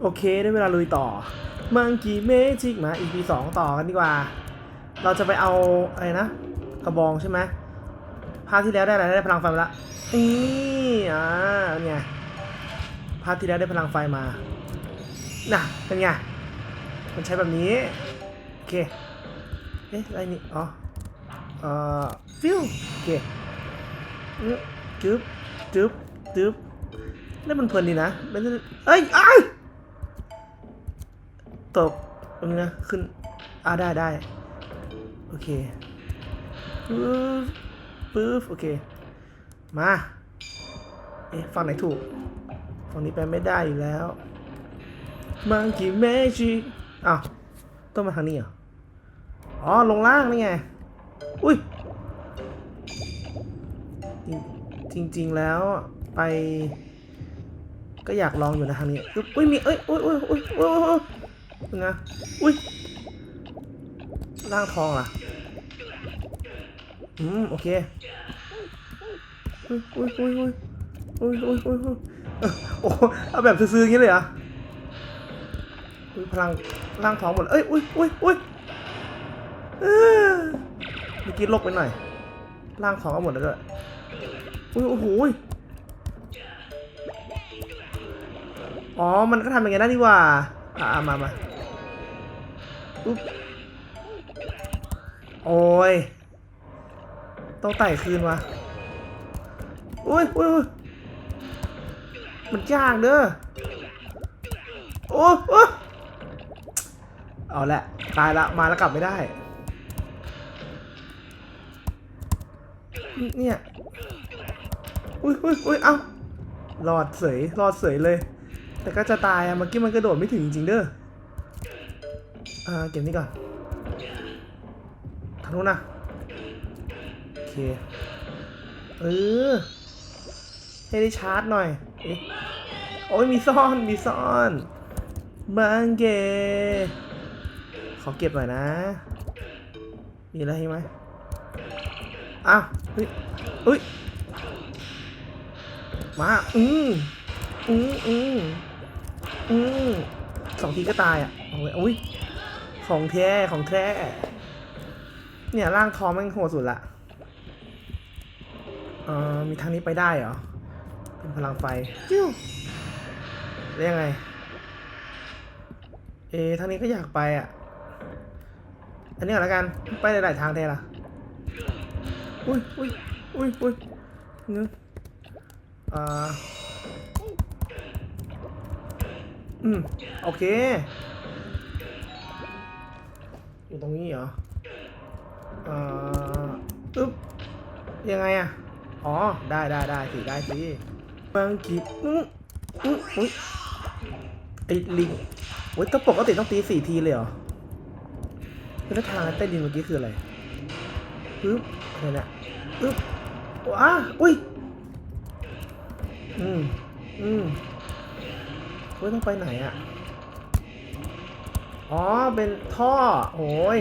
โอเคได้เวลาลุยต่อมังกี้เมจิกมา EP สองต่อกันดีกว่า เราจะไปเอาอะไรนะ กระบองใช่ไหมภาคที่แล้วได้อะไรได้พลังไฟมาละนี่อ่าเนี่ยภาคที่แล้วได้พลังไฟมา น่ะ เป็นไง มันใช้แบบนี้ โอเค เอ๊ะอะไรนี่ อ๋อ เอ่อ ฟิวโอเคอื้อจึ๊บจึ๊บจึ๊บนี่มันเพลินดีนะมันเอ้ยอ้าย ตกตรงนี้นะขึ้นอ่าได้ได้โอเคปึ๊บปึ๊บโอเค มาเอ๊ะฝั่งไหนถูกฝั่งนี้ไปไม่ได้อยู่แล้วมังกี้เมจิอ้าวต้องมาทางนี้เหรออ๋อลงล่างนี่ไงอุ้ยจริงจริง ๆ แล้วไป ก็อยากลองอยู่นะทางนี้อุ้ยมีเอ้ยอุ้ยอุ้ยอุ้ยอุ้ยอุ้ย นะ อุ้ยร่างทองล่ะ อืม โอเค อุ้ยอุ้ยอุ้ยอุ้ยอุ้ยอุ้ยอุ้โอ้เอาแบบซื้อๆงี้เลยอะอุ้ยพลังร่างทองหมด เอ้ย อุ้ยอุ้ยอุ้ยเมื่อกี้ลกไปหน่อยร่างของเอาหมดแล้วด้วยอุ้ยโอ้โหอ๋อ มันก็ทำอย่างนี้ได้ดีว่า อ่ามามา อุ๊บโอ้ย ต้องไต่คืนวะอุ้ยอุ้ยอุ้ยมันยากเด้อ โอ้โอ้เอาละ ตายละ มาแล้วกลับไม่ได้ เนี่ย อุ้ยอุ้ยอุ้ยเอ้ารอดเสยรอดเสยเลย แต่ก็จะตายอะเมื่อกี้มันกระโดดไม่ถึงจริงๆเด้อ อ่าเก็บนี่ก่อนทางนู้นนะโอเคเออให้ได้ชาร์จหน่อยเอ๊ะโอ้ยมีซ่อนมีซ่อนมังเกขอเก็บหน่อยนะ มีอะไรไหมอ้าวเฮ้ยเฮ้ยมาอืมอืมอืมอืมสองทีก็ตายอะเอาเลยอุ้ย ของแท้ของแท้เนี่ยร่างทองแม่งโหดสุดละเอ่อมีทางนี้ไปได้เหรอ เป็นพลังไฟจิ้วแล้วยังไง เอะทางนี้ก็อยากไปอะ อันนี้ก่อนแล้วกัน ไปหลายๆทางแท้ละอุ้ยอุ้ยอุ้ยอุ้ยเนื้ออ่า อืม โอเค อยู่ตรงนี้เหรออ่ออึ๊บยังไงอะอ๋อ ได้ได้ได้สิได้สิบางกีอื้ออื้ออุ้ยไอ้ลิงโอ้ยต้องปกติต้องตีสี่ทีเลยเหรอแล้วทางใต้ดินเมื่อกี้คืออะไรปึ๊บอะไรเนี่ยปึ๊บว้าอุ้ย อืม อืมเฮ้ยต้องไปไหนอะ อ๋อ เป็นท่อ โอ้ย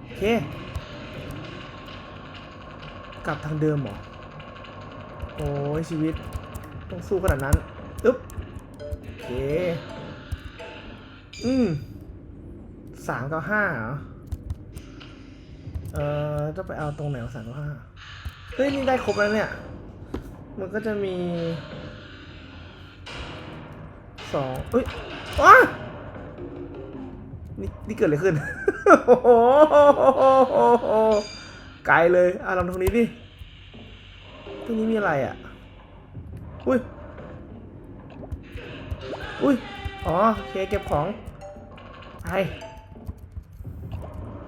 โอเค กลับทางเดิมเหรอ โอ้ย ชีวิต ต้องสู้ขนาดนั้น อึ๊บ โอเค อืมสามกับห้าเหรอ เอ่อจะไปเอาตรงไหนสามกับห้าเฮ้ย นี่ได้ครบแล้วเนี่ย มันก็จะมีสองเอ้ยว้า นี่นี่เกิดอะไรขึ้น โอ้โหไกลเลยอะลองตรงนี้ดิ ตรงนี้มีอะไรอะ อุ้ย อุ้ย อ๋อโอเคเก็บของไป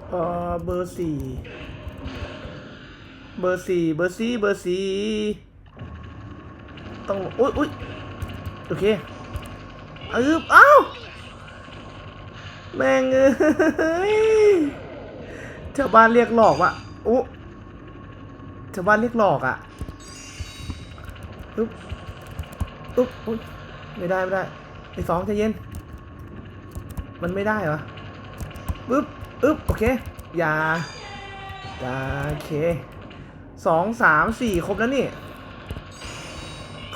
เออเบอร์สี่เบอร์สี่เบอร์สี่เบอร์สี่ต้อง อุ้ยอุ้ยโอเคอึบอ้าว แม่งเอ้ยชาวบ้านเรียกหลอกว่ะอุ๊ชาวบ้านเรียกหลอกอะอึ๊บอึ๊บอุ๊ยไม่ได้ไม่ได้ไอสองใจเย็น มันไม่ได้เหรออึ๊บอึ๊บโอเค อย่าโอเคสองสามสี่ครบแล้วนี่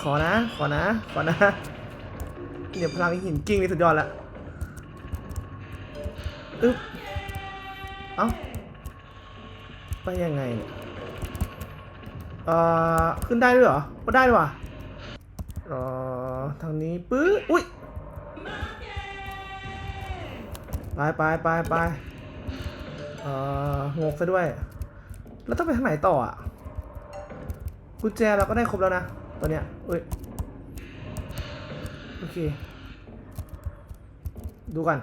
ขอนะ ขอนะ ขอนะเนี่ยวพลังหินกิ้งนี่สุดยอดละ อึ๊บ เอ้า ไปยังไงเนี่ยเอ่อ ขึ้นได้ด้วยเหรอก็ได้ด้วยว่ะเอ่อทางนี้ปื้ออุ้ย ไปไปไปไปเอ่องกซะด้วย แล้วต้องไปทางไหนต่ออะ กุญแจเราก็ได้ครบแล้วนะตอนเนี้ยอุ้ย โอเค ดูกัน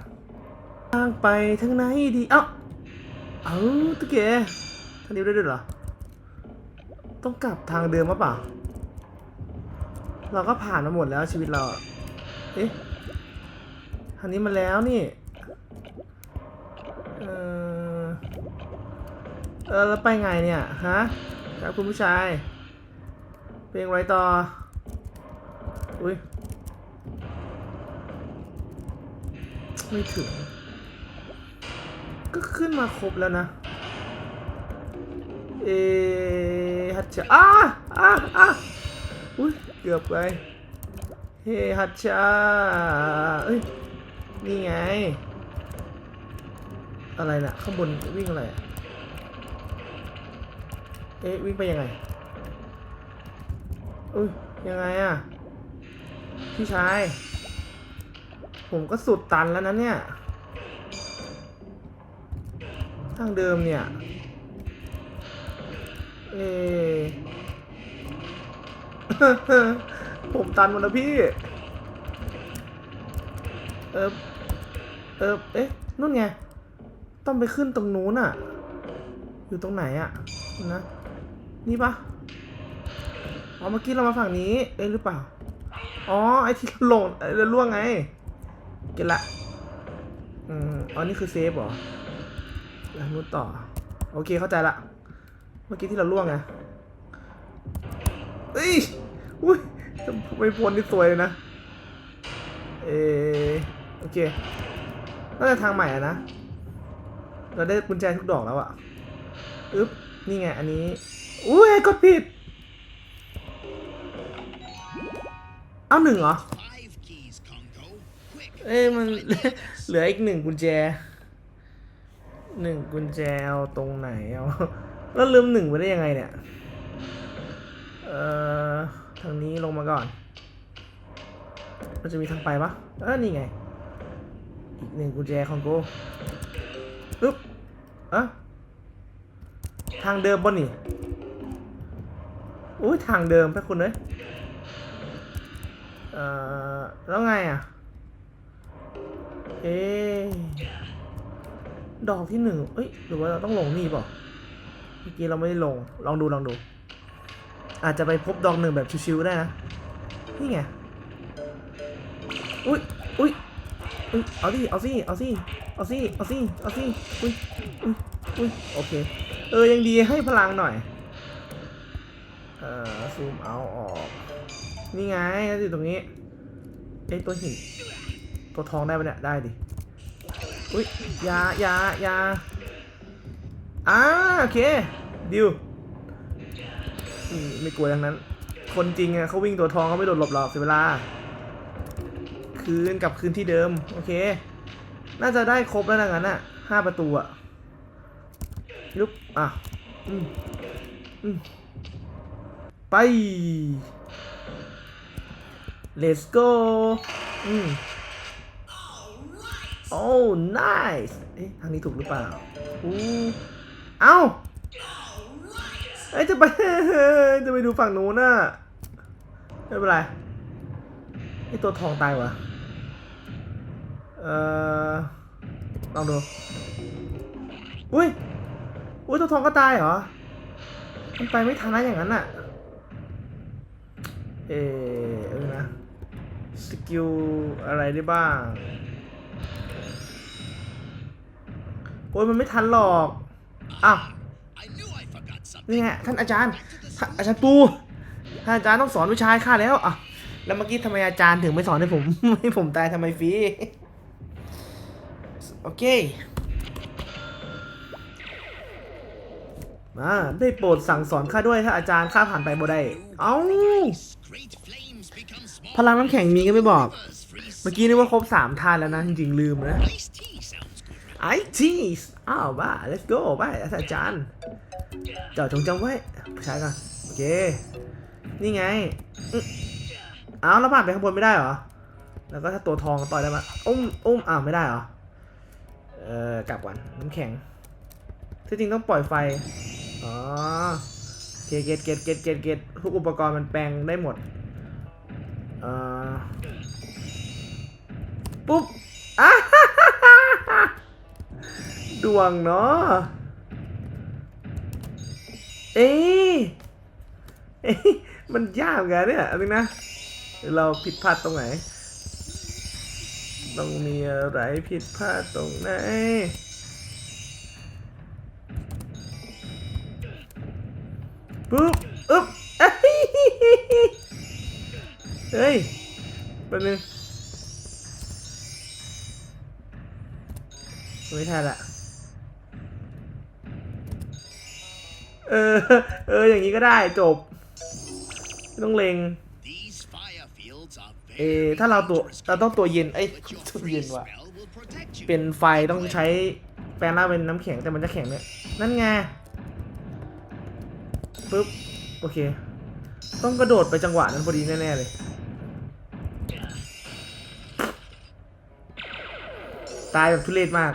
ทางไปทางไหนดี เอ้า เอ้าตะเกียทางนี้ได้ด้วยเหรอ ต้องกลับทางเดิมมาเปล่า เราก็ผ่านมาหมดแล้วชีวิตเรา เอ๊ะ ทางนี้มาแล้วนี่ เออเออแล้วไปไงเนี่ย ฮะ ครับคุณผู้ชายเป็นอย่างไรต่อ อุ้ยไม่ถึง ก็ขึ้นมาครบแล้วนะ เอฮัตชาอ้าอ้าอ้าอุ้ยเกือบไป เฮฮัตชาเอ้ย นี่ไง อะไรนะข้างบนวิ่งอะไร เอ๊ะ วิ่งไปยังไงอุ้ย ยังไงอะพี่ชาย ผมก็สุดตันแล้วนะเนี่ย ทางเดิมเนี่ย เอผมตันหมดแล้วพี่ เออเออเอ๊ะนู่นไง ต้องไปขึ้นตรงนู้นอะอยู่ตรงไหนอะนะ นี่ปะอ๋อเมื่อกี้เรามาฝั่งนี้ เอ๊ะหรือเปล่า อ๋อ ไอที่หลงไอเรือล่วงไง เก็ตละ อืม อ๋อ นี่คือเซฟเหรอ แล้วมุดต่อ โอเคเข้าใจละ เมื่อกี้ที่เราล่วงไงเอ้ยอุ้ยไม่พ้นนี่สวยเลยนะ เออโอเคน่าจะทางใหม่อะนะ เราได้กุญแจทุกดอกแล้วอะอึ๊บ นี่ไง อันนี้ อุ้ยกดผิด เอาหนึ่งเหรอ Five keys, Congo. Quick. เอ้ยมันเหลืออีกหนึ่งกุญแจ หนึ่งกุญแจเอาตรงไหนเอาแล้วลืมหนึ่งไปได้ยังไงเนี่ย เอ่อ ทางนี้ลงมาก่อน มันจะมีทางไปปะเออนี่ไง อีกหนึ่งกุญแจของกูอึ๊บอะทางเดิมบนนี่ อุ้ยทางเดิมพระคุณเลยเอ่อ แล้วไงอะ เอ๊ ดอกที่หนึ่งเอ้ย หรือว่าเราต้องลงนี่เปล่าเมื่อกี้เราไม่ได้ลง ลองดูลองดู อาจจะไปพบดอกหนึ่งแบบชิวๆได้นะ นี่ไง อุ้ยอุ้ยอุ้ยเอาสิ เอาสิ เอาสิ เอาสิ เอาสิ เอาสิ อุ้ยอุ้ยอุ้ยโอเค เออ ยังดีให้พลังหน่อย เอ่อ ซูมเอาออก นี่ไงแล้วอยู่ตรงนี้เอ้ยตัวหิน ตัวทองได้ปะเนี่ย ได้ดิ อุ้ยยายายาอ่าโอเคดิวไม่กลัวอย่างนั้น คนจริงอะเขาวิ่งตัวทองเขาไม่โดดหลบหรอกเสียเวลา คืนกลับคืนที่เดิม โอเค น่าจะได้ครบแล้วนะงั้นอะห้าประตูอะยุบอะอืมอืมไป let's go อืม โอ้ nice เอ๊ะทางนี้ถูกหรือเปล่าอู้เอ้าเอ้จะไปจะไปดูฝั่งนู้นน่ะไม่เป็นไรไอตัวทองตายวะเอ่อลองดูอุ้ยอุ้ยตัวทองก็ตายเหรอมันไปไม่ทันนะอย่างนั้นน่ะเออเออนะสกิลอะไรได้บ้าง อ้ยมันไม่ทันหรอกอ้าวนี่ไงท่านอาจารย์อาจารย์ปูท่านอาจารย์ต้องสอนวิชาให้ข้าแล้วอะแล้วเมื่อกี้ทำไมอาจารย์ถึงไม่สอนให้ผมให้ผมตายทำไมฟรีโอเคมาได้โปรดสั่งสอนข้าด้วยถ้าอาจารย์ข้าผ่านไปบ่ได้ เอ้า พลังน้ำแข็งมีก็ไม่บอก rivers, free มื่อกี้นึกว่าครบสามทานแล้วนะ จริงๆลืมนะ ไอทีสอ้าวบ้า let's go ไปอาจารย์จ้าจงจำไว้ใช้กันโอเค นี่ไงอ้าวแล้วผ่านไปข้างบนไม่ได้เหรอ แล้วก็ถ้าตัวทองต่อยได้มาอุ้มอุ้มอ้าวไม่ได้เหรอ เออกลับก่อนน้ำแข็งที่จริงต้องปล่อยไฟ อ๋อโอเคเกตเกตเกตเกตเกตทุกอุปกรณ์มันแปลงได้หมด เอ่อ ปุ๊บอะ ดวงเนาะเอ๊ะเอ๊ะมันยากเหมือนกันเนี่ยอันนึงนะ เราผิดพลาดตรงไหน ต้องมีอะไรผิดพลาดตรงไหน ปุ๊บอึ๊บเอ้ยเฮ้ยแป๊บนึงไม่ทันละ เออ เออ อย่างนี้ก็ได้จบ ไม่ต้องเลง These fire fields are เออ very ถ้าเราตัว dangerous เราต้องตัวเย็น เอ้ย but your ตัว freeze เย็นว่ะ spell will protect you. เป็นไฟต้องใช้แปลงร่างเป็นน้ำแข็งแต่มันจะแข็งเนี่ย นั่นไงปุ๊บ โอเค ต้องกระโดดไปจังหวะนั้นพอดีแน่ๆเลย ตายแบบทุเรศมาก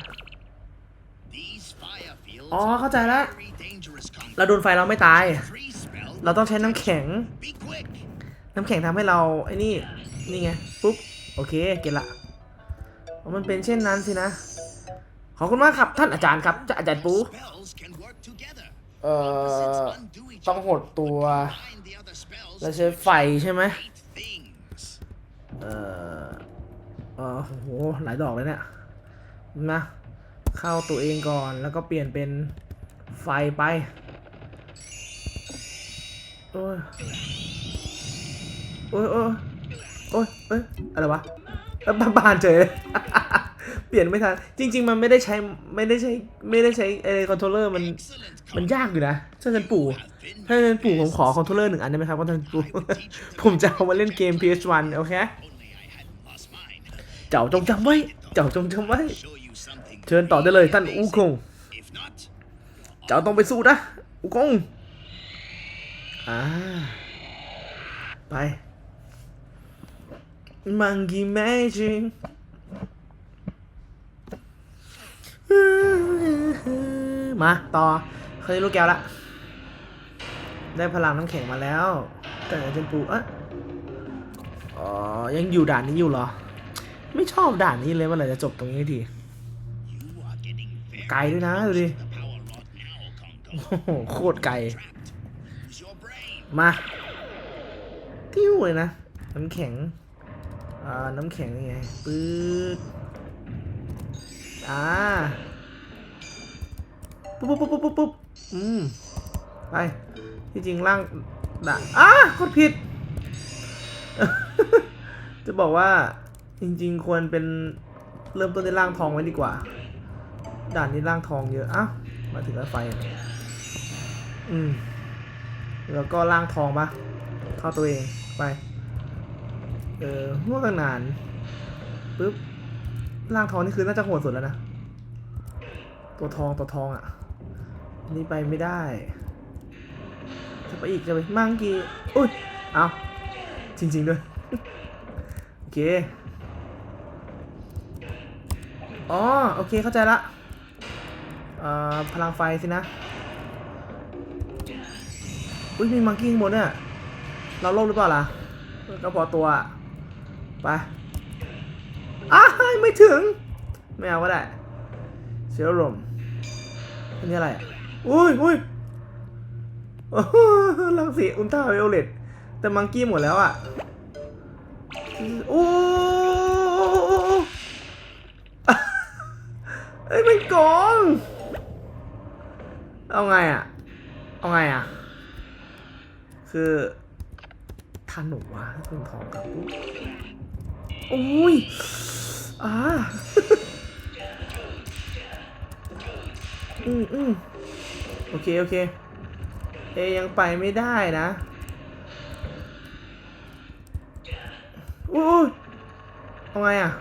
These fire fields อ๋อ are เข้าใจแล้ว very dangerous, Congo. เราโดนไฟเราไม่ตาย เราต้องใช้น้ำแข็ง น้ำแข็งทำให้เราไอ้นี่นี่ไงปุ๊บโอเคเก็ตละมันเป็นเช่นนั้นสินะ ขอบคุณมากครับท่านอาจารย์ครับจะอาจารย์ปูเอ่อต้องหดตัว แล้วใช้ไฟใช่ไหมเอ่อเออโอ้โหหลายดอกเลยเนี่ยนะ เข้าตัวเองก่อนแล้วก็เปลี่ยนเป็นไฟไป โอ้ยโอ้ยโอ้ยโอ้ยเอ้ยอะไรวะเอ้ยบ้าบานเฉยเปลี่ยนไม่ทัน จริง ๆ มันไม่ได้ใช้ไม่ได้ใช้ไม่ได้ใช้ไอ้คอนโทรลเลอร์มันมันยากอยู่นะถ้าท่านปู่ถ้าท่านปู่ผมขอคอนโทรลเลอร์หนึ่งอันได้ไหมครับท่านปู่ผมจะเอามาเล่นเกม PS1 โอเคเจ้าจงจำไว้เจ้าจงจำไว้เชิญต่อได้เลยท่านอูคงเจ้าต้องไปสู้นะอูคง อ่า ไปมังกี้แมจิกมา ต่อ เคยรู้แก้วละ ได้พลังน้ำแข็งมาแล้ว แต่เจนปูอะอ๋อ ยังอยู่ด่านนี้อยู่เหรอ ไม่ชอบด่านนี้เลยว่าไหร่จะจบตรงนี้ที ไกลด้วยนะ ดูดิ โอ้โห โคตรไกล มาติ้วเลยนะ น้ำแข็ง อ่า น้ำแข็งนี่ไงปื๊ดอ่าปุ๊บปุ๊บปุ๊บปุ๊บปุ๊บอืม ไป ที่จริงร่างด่าอ้ากดผิด จะบอกว่า จริง ๆ ควรเป็นเริ่มต้นในร่างทองไว้ดีกว่า ด่านนี้ร่างทองเยอะอ้าวมาถึงแล้วไฟ อืม แล้วก็ล่างทองปะเข้าตัวเองไป เออหัวกันนานปุ๊บล่างทองนี่คือน่าจะโหดสุดแล้วนะ ตัวทองตัวทองอะ่ะ นี่ไปไม่ได้จะไปอีกจะไปมังกีอุ้ยเอาจริง ๆ ด้วย โอเค อ๋อ โอเคเข้าใจละพลังไฟสินะ อุ้ยมีมังกี้ข้างบนเนี่ยเราโลภหรือเปล่าล่ะก็พอตัวไปอ้าไม่ถึง ไม่เอาก็ได้เซรั่มอันนี้อะไรอุ้ยอุ้ยโอ้โหรังสีอุลตราไวโอเลตแต่มังกี้หมดแล้วอะโอ้เอ้ยมันโกงเอาไงอะ เอาไงอะ คือทันหนูวะถ้าเป็นทองกับปุ๊บโอ้ยอ่าอืมอืมโอเค โอเค เอยังไปไม่ได้นะอุ้ยเอาไงอะ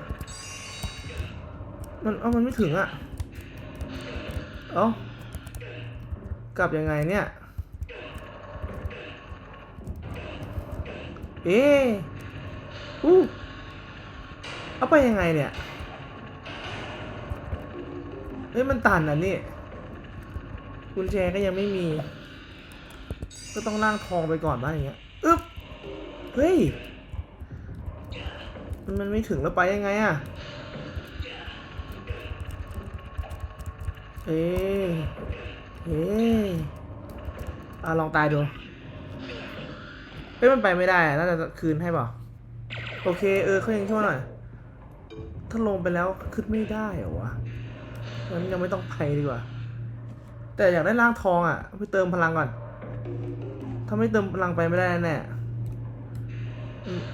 มันเอามันไม่ถึงอะ เอ้ากลับยังไงเนี่ย เอ๊อู้เอาไปยังไงเนี่ยเฮ้ยมันตันอะนี่กุญแจก็ยังไม่มี ก็ต้องล่างทองไปก่อนบ้างอย่างเงี้ยอึ๊บเฮ้ยมันมันไม่ถึงแล้วไปยังไงอะเอ๊เอ๊ะอะลองตายดู เฮ้ยมันไปไม่ได้น่าจะคืนให้เปล่าโอเค เออเขายังช่วยหน่อย ถ้าลงไปแล้วขึ้นไม่ได้เหรอวะงั้นยังไม่ต้องไปดีกว่า แต่อยากได้ร่างทองอะไปเติมพลังก่อน ถ้าไม่เติมพลังไปไม่ได้แน่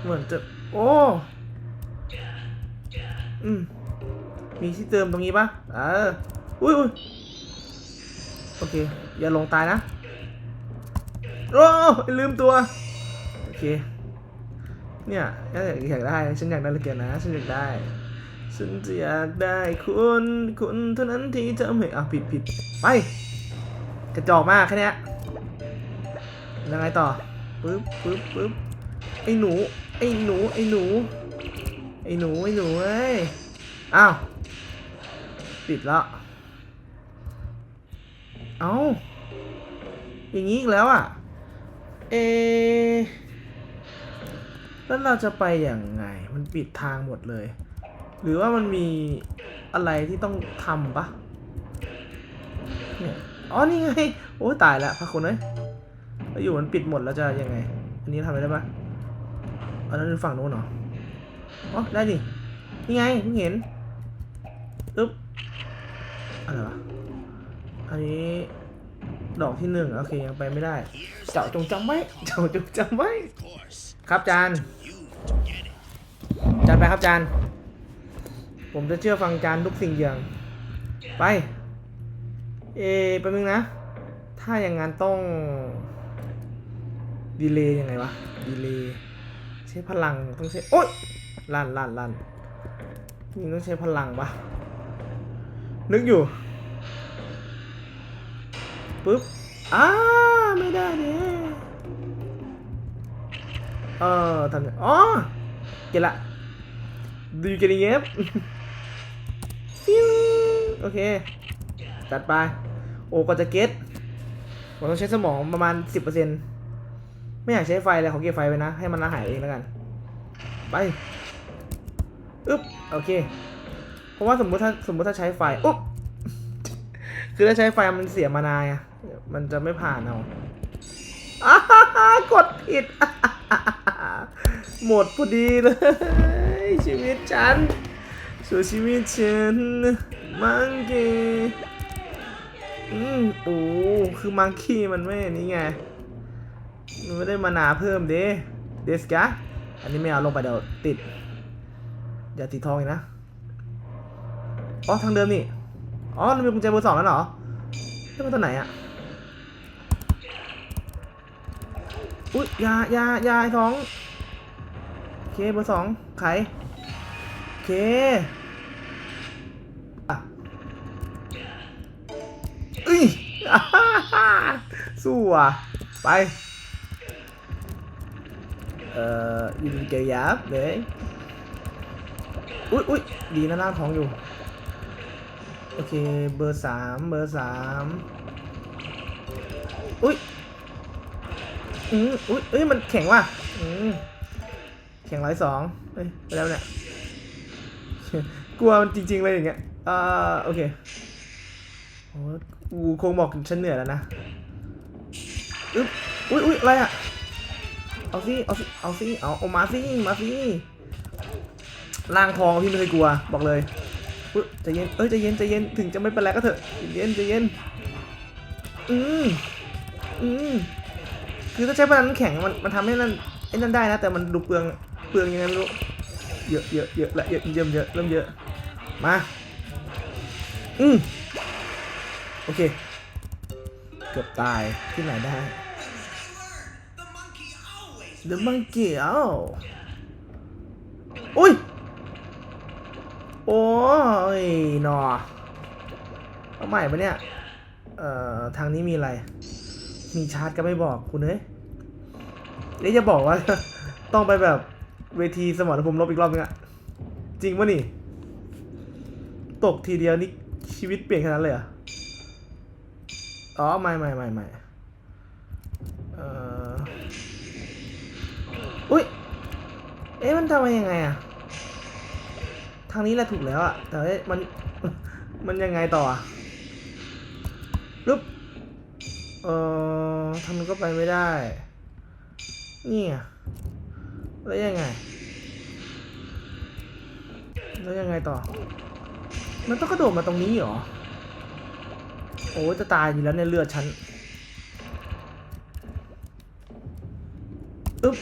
เหมือนจะ โอ้อืมมีที่เติมตรงนี้ปะเออ อุ้ยอุ้ยโอเค อย่าลงตายนะ โอ้ลืมตัว เค เนี่ยอยากอยากได้ฉันอยากได้เหลยเกินนะ ฉันอยากได้ ฉันจะอยากได้คุณคุณเท่านั้นที่ทำให้อะผิดผิดไปกระจอกมากแค่นี้ยังไงต่อปึ๊บปึ๊บปึ๊บไอ้หนู ไอ้หนู ไอ้หนู ไอ้หนู ไอ้หนูเอ้ย อ้าว ปิดแล้วเอ้า อย่างนี้อีกแล้วอะ เอ แล้วเราจะไปอย่างไง มันปิดทางหมดเลย หรือว่ามันมีอะไรที่ต้องทำปะเนี่ยอ๋อ นี่ไง โอ้ตายแล้วพระคุณเอ้ยแล้วอยู่มันปิดหมดแล้วจะยังไง อันนี้ทำอะไรได้ปะอันนั้นฝั่งโน้นเหรอ อ๋อ ได้ดิ นี่ไงเพิ่งเห็นอึ๊บ อะไรวะ อันนี้ดอกที่หนึ่งโอเคยังไปไม่ได้ เจ้าจงจำไว้ เจ้าจงจำไว้ ครับจานจานไปครับจานผมจะเชื่อฟังจานทุกสิ่งอย่าง ไป เอแป๊บนึงนะ ถ้าอย่างงั้นต้องดีเลย์ยังไงวะดีเลย์ใช้พลังต้องใช้โอ๊ยลั่นลั่นลั่นนี่ต้องใช้พลังปะนึกอยู่ปึ๊บอ้าไม่ได้เนี่ย เออทำไงอ๋อเก็ตละ Do you getting it ฟิวโอเค จัดไป โอ้ก็จะเก็ตผมต้องใช้สมองประมาณ 10%ไม่อยากใช้ไฟเลยขอเก็บไฟไปนะ ให้มันละหายเองแล้วกัน ไปอึ๊บโอเค เพราะว่าสมมติถ้าสมมติถ้าใช้ไฟอุ๊บคือถ้าใช้ไฟมันเสียมานาไงมันจะไม่ผ่านเอาอ้ากดผิด หมดพอดีเลย ชีวิตฉันสู่ชีวิตฉัน มังกี้อืมโอ้คือมังคีมันไม่นี่ไง มันไม่ได้มานาเพิ่มเด้เดสกะอันนี้ไม่เอาลงไปเดี๋ยวติด อย่าติดทองอีกนะ อ๋อ ทางเดิมนี่ อ๋อมันมีกุญแจเบอร์สองแล้วเหรอแล้วมันตัวไหนอะอุ๊ยยายายาไอ้สอง เคเบอร์สองไขโอเคอะเอ้ยฮ่าฮ่าสู้อะ ไป เอ่อยินเกียยับเลยอุ้ยอุ้ยดีนะล่างท้องอยู่ โอเค เบอร์สามเบอร์สามอุ้ยอืมอุ้ยเอ้ย มันแข็งว่ะ อืม แข่งร้อยสองเฮ้ยไปแล้วเนี่ย กลัวมันจริงๆเลยอย่างเงี้ย อ่า โอเคโอ้กูคงบอกฉันเหนื่อยแล้วนะอึ๊บอุ้ยอุ้ยอะไรอะ เอาสิ เอาสิ เอาสิ เอาเอามาสิ มาสิล่างทองพี่ไม่เคยกลัว บอกเลยอุ๊ยใจเย็น เอ้ยใจเย็นใจเย็น ถึงจะไม่เป็นไรก็เถอะใจเย็นใจเย็น อืมอืมคือถ้าใช้พลังแข็งมันมันทำให้นั่นไอ้นั่นได้นะ แต่มันดูเปลือง ลืองยังไงไม่รู้เยอะเยอะเยอะละเยอะเยอะเยอะเริ่มเยอะมาอืมโอเคเกือบตายที่ไหนได้ The monkey เอ้าอุ้ยโอ้ยหนอเอาใหม่ปะเนี่ย เอ่อ ทางนี้มีอะไร มีชาร์จก็ไม่บอกคุณเอ้ยนี่จะบอกว่า ต้องไปแบบ เวทีสมรภูมิรบอีกรอบนึงอะจริงปะนี่ ตกทีเดียวนี่ชีวิตเปลี่ยนขนาดนั้นเลยเหรออ๋อไม่ไม่ไม่ไม่เอ่ออุ้ยเอ๊ะมันทำมายังไงอะทางนี้แหละถูกแล้วอะแต่เอ๊ะมันมันยังไงต่ออะปึ๊บเอ่อทำมันก็ไปไม่ได้ นี่ไง แล้วยังไง แล้วยังไงต่อ มันต้องกระโดดมาตรงนี้เหรอ โอ้ยจะตายอยู่แล้วเนี่ยเลือดฉันอึ๊บ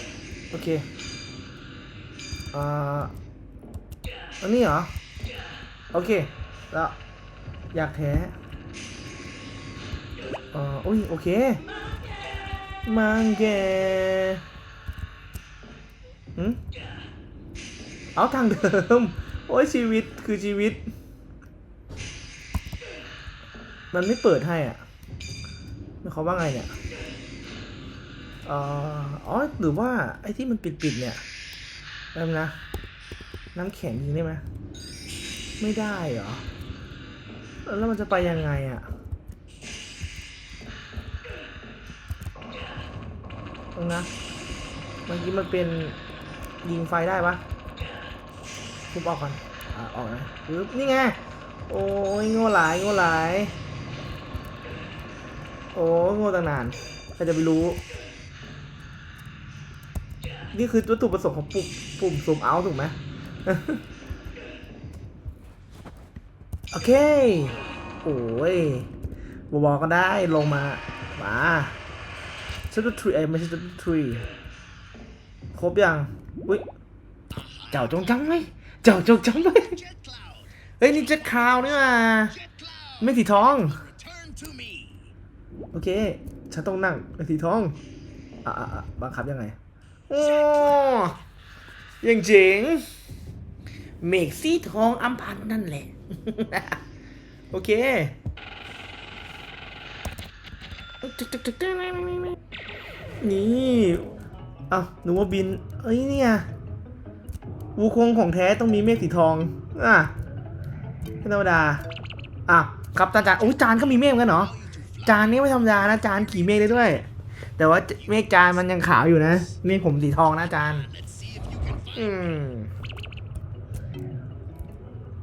โอเค อ่า อันนี้เหรอ โอเค แล้ว อยากแท้เอ่ออุ้ย โอเค มังเก หืเอาทางเดิม โอ้ยชีวิตคือชีวิต มันไม่เปิดให้อะมันเขาว่าไงเนี่ยเอออ๋อหรือว่าไอ้ที่มันปิดๆเนี่ยแป๊บนะ น้ำแข็งยิงได้ไหมไม่ได้เหรอ แล้วมันจะไปยังไงอะตรงนะเมื่อกี้มันเป็น ยิงไฟได้ปะทุบออกก่อนอะออกนะปึ๊บนี่ไง โอ้ยโง่หลายโง่หลาย โอ้ยโง่ตั้งนานใครจะไปรู้ นี่คือวัตถุประสงค์ของปุ่มปุ่มซูมเอาถูกไหมโอเค โอ้ยบบอกก็ได้ลงมามาชัตเตอร์ทรีไอ้ยไม่ใช่ชัตเตอร์ทรีครบยัง อุ้ย เจ้าจงจำไว้เจ้าจงจำไว้ Jet Cloud! เฮ้ยนี่เจ็ดคราวนี่มาไม่สีทอง โอเค ฉันต้องนั่งในสีทองอะอะบังคับยังไง โอ้ยังเจ๋ง เมกสีทองอัมพันนั่นแหละ โอเคนี่ อ้าหนูว่าบิน เอ้ยเนี่ยวูคงของแท้ต้องมีเมฆสีทองอะไม่ธรรมดาอะครับจานจานโอ้ยจานก็มีเมฆกันเหรอจานนี้ไม่ธรรมดานะจานขี่เมฆได้ด้วย แต่ว่าเมฆจานมันยังขาวอยู่นะเมฆผมสีทองนะจานอืม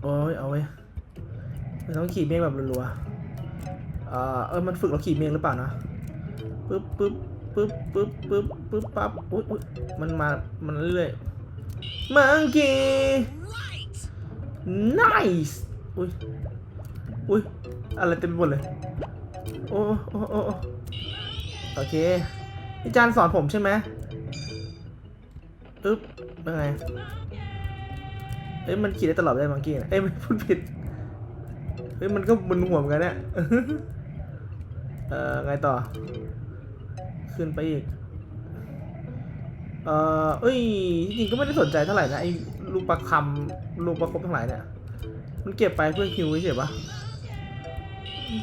โอ้ยเอาไว้มันต้องขี่เมฆแบบรัวๆเออเออมันฝึกเราขี่เมฆหรือเปล่านะปึ๊บปึ๊บ ปึ๊บปึ๊บปึ๊บปึ๊บปั๊บอุ้ยอุ้ยมันมา มันเรื่อยมังกี้ right! nice อุ้ยอุ้ยอะไรเต็มไปหมดเลย โอ้โอ้โอ้โอ้โอเคอาจารย์สอนผมใช่ไหมอึ๊บเป็นไงเอ้ยมันขี่ได้ตลอดได้มังกี้นะเอ้ยไม่พูดผิดเฮ้ยมันก็มึนหัวเหมือนกันเนี่ยเอ่อไงต่อ ขึ้นไปอีก เอ่อเอ้ยจริงก็ไม่ได้สนใจเท่าไหร่นะไอ้ลูกประคำลูกประคบทั้งหลายเนี่ย มันเก็บไปเพื่อคิวเฉยปะ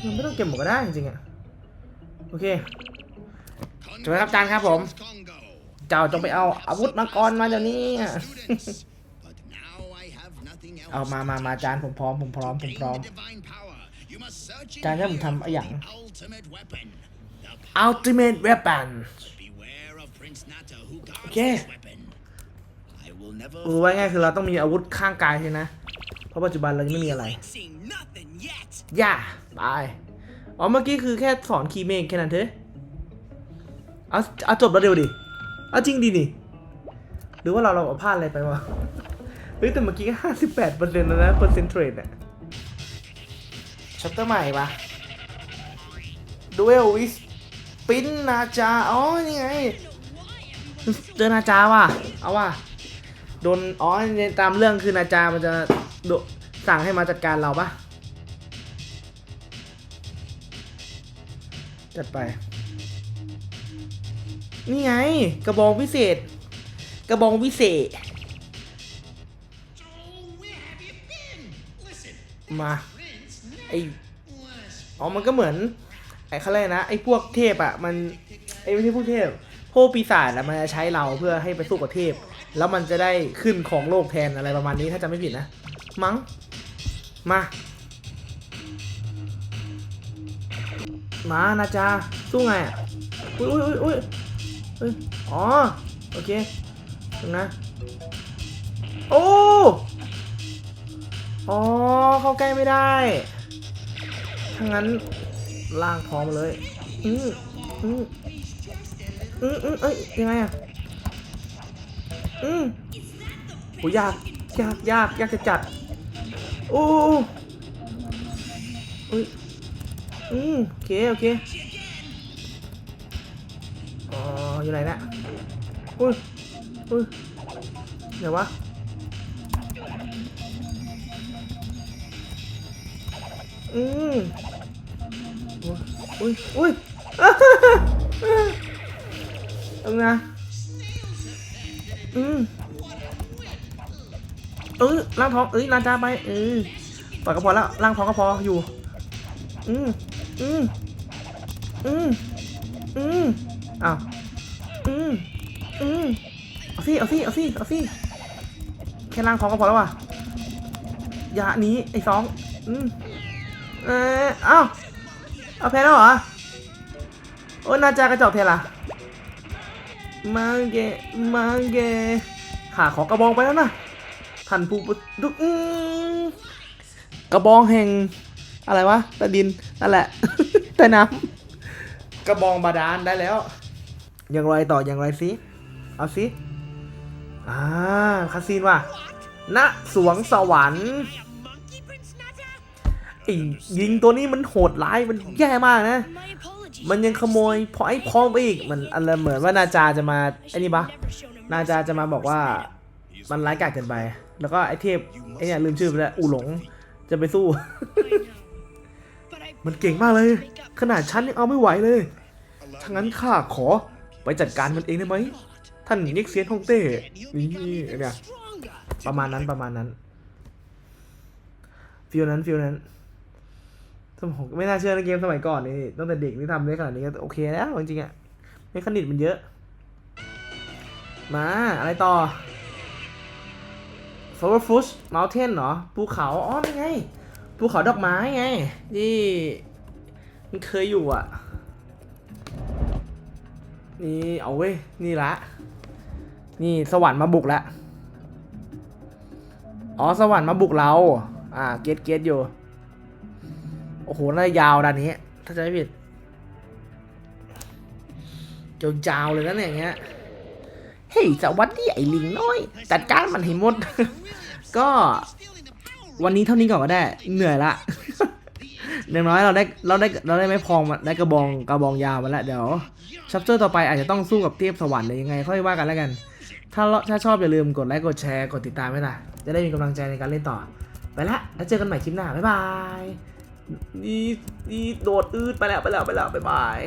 มันไม่ต้องเก็บหมดก็ได้จริงๆอะโอเคสวัสดครับจารย์ครับผม เจ้าจงไปเอาอาวุธมังกรมาเดี๋ยวนี้ เอามามามาจารย์ผมพร้อมผมพร้อมผมพร้อม the divine power. You must search in อาจารย์ให้ผมทำอะไรอย่าง ultimate weapon. The ultimate weapon Beware of Prince Nata who guards Okay. this weapon. I will never รู้ไว้ง่ายคือเราต้องมีอาวุธข้างกายใช่นะ เพราะปัจจุบันเรายังไม่มีอะไร ain't seen nothing yet. ย่าไปอ๋อเมื่อกี้คือแค่สอนคีย์เมกแค่นั้นเถอะเอาเอาจบแล้วเร็วดิ เอาจริงดินี่ หรือว่าเราเราพลาดอะไรไปวะ เฮ้ยแต่เมื่อกี้ก็ห้าสิบแปดเปอร์เซ็นต์แล้วนะเปอร์เซ็นต์เทรดเนี่ยชัปเตอร์ใหม่ปะดูเอลวิส ปินนาจาอ๋อนี่ไงเจอนาจาว่ะเอาว่ะโดนอ๋อในตามเรื่องคือนาจามันจะโดสั่งให้มาจัดการเราปะจัดไป นี่ไง กระบองวิเศษ กระบองวิเศษ So where have you been? มาไออ๋อมันก็เหมือน ไอ้เขาเรียกนะไอ้พวกเทพอะมันไอ้ไม่ใช่พวกเทพพวกปีศาจอะมันจะใช้เราเพื่อให้ไปสู้กับเทพ แล้วมันจะได้ขึ้นของโลกแทนอะไรประมาณนี้ถ้าจำไม่ผิดนะ มั้งมามานาจาสู้ไงอะอุ้ยอุ้ยอุ้ยอุ้ยเอ้ยอ๋อโอเคตรงนะโอ้อ๋อเข้าใกล้ไม่ได้ถ้างั้น ล่างท้องมาเลย อืมอืมอืมอืมเอ้ยยังไงอะอืมโหยากยากยากยากจะจัด โอ้อุ้ยอืมโอเคโอเคอ๋ออยู่ไหนเนะอุ้ยอุ้ยเดี๋ยววะอืม อุ้ยอุ้ยเอาไงอืมเออล่างท้องเอ้ยลานจาไปเออปล่อยก็พอแล้วล่างท้องก็พออยู่ อืมอืมอืมอืมอ้าวอืมอืมเอาสิเอาสิเอาสิเอาสิแค่ล่างท้องก็พอแล้วว่ะอย่าหนีไอ้สองอืมเออเอ้า เอาแพ้แล้วเหรอ โอ้นาจากระจอกเทล่ะมังเกะมังเกะขาขอกระบองไปแล้วนะท่านผู้ประดุอืมกระบองแห่ง อะไรวะใต้ดินนั่นแหละใต้น้ำกระบองบาดาลได้แล้ว อย่างไรต่ออย่างไรสิเอาสิอ่าคาซีนว่ะณสวงสวรรค์ อ้ยิงตัวนี้มันโหดร้ายมันแย่มากนะ My apologies. มันยังขโมยพอไอ้พร้อมไปอีกมันอะไรเหมือนว่านาจาจะมาไอ้นี่ปะ Never shown him นาจาจะมาบอกว่ามันร้ายกาจเกินไป แล้วก็ไอ้เทพไอ้เนี่ยลืมชื่อไปแล้วอูหลงจะไปสู้ I know. But I มันเก่งมากเลย ขนาดฉันยังเอาไม่ไหวเลยถ้างั้นข้าขอไปจัดการมันเองได้ไหมท่านนิกเซียนฮ่องเต้นี่เนี่ย Stronger. ประมาณนั้นประมาณนั้นฟิลนั้นฟิลนั้น สมองไม่น่าเชื่อในเกมสมัยก่อนนี่ตั้งแต่เด็กที่ทำได้ขนาดนี้ก็โอเคแล้วจริงๆอะไม่คณิตมันเยอะ มาอะไรต่อ f l o w e r f u s h Mountain เหรอภูเขาอ๋อนี่ไงภูเขาดอกไม้ไงที่มันเคยอยู่อะ นี่เอาเว้ยนี่ละ นี่สวรรค์มาบุกแล้วอ๋อสวรรค์มาบุกเรา อ่าเกตเกตอยู่ โอ้โห น่าจะยาวด้านนี้ ถ้าจะไม่ผิดยาวเลยนะเนี่ยอย่างเงี้ย เฮ้ยสวัสดีไอ้ลิงน้อย จัดการมันให้หมด ก็ วันนี้เท่านี้ก่อนก็ได้ เหนื่อยละอย่างน้อยเราได้เราได้เราได้ไม่พองมาได้กระบองกระบองยาวมาแล้วเดี๋ยวชัปเตอร์ต่อไปอาจจะต้องสู้กับเทพสวรรค์เลยยังไงค่อยว่ากันแล้วกัน ถ้าถ้าชอบอย่าลืมกดไลค์กดแชร์กดติดตามไว้ล่ะจะได้มีกำลังใจในการเล่นต่อ ไปละแล้วเจอกันใหม่คลิปหน้าบ๊ายบาย นี่นี่โดดอืดไปแล้วไปแล้วไปแล้วบ๊ายบาย